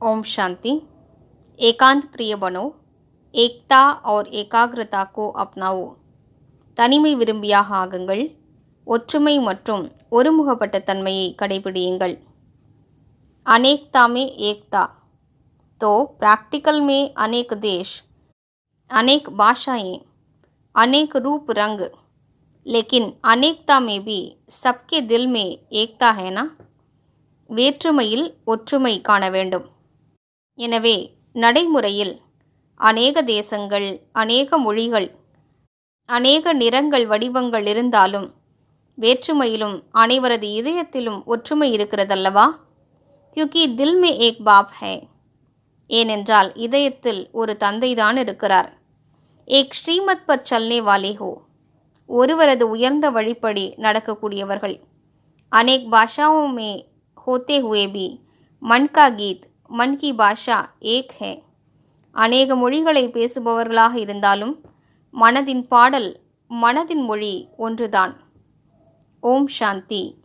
ओम शांति एकांत प्रिय बनो एकता और एकाग्रता को अपनाओ தனிமை விரும்பியாக ஆகுங்கள் ஒற்றுமை மற்றும் ஒருமுகப்பட்ட தன்மையை கடைபிடியுங்கள் अनेकता में एकता तो प्रैक्टिकल में अनेक देश अनेक भाषाएं अनेक रूप रंग लेकिन अनेकता में भी सबके दिल में एकता है ना வேற்றுமையில் ஒற்றுமை காண வேண்டும் எனவே நடைமுறையில் அநேக தேசங்கள் அநேக மொழிகள் அநேக நிறங்கள் வடிவங்கள் இருந்தாலும் வேற்றுமையிலும் அனைவரது இதயத்திலும் ஒற்றுமை இருக்கிறதல்லவா? கியூக்கி தில் மே ஏக் பாப் ஹே. ஏனென்றால் இதயத்தில் ஒரு தந்தைதான் இருக்கிறார். ஏக் ஸ்ரீமத் பர் சல்னே வாலிஹோ ஒருவரது உயர்ந்த வழிப்படி நடக்கக்கூடியவர்கள். அநேக் பாஷாவும் மே ஹோத்தே ஹுவே மன்கா கீத். மன் கி பாஷா ஏக் ஹே. அநேக மொழிகளை பேசுபவர்களாக இருந்தாலும் மனதின் பாடல் மனதின் மொழி ஒன்றுதான். ஓம் சாந்தி.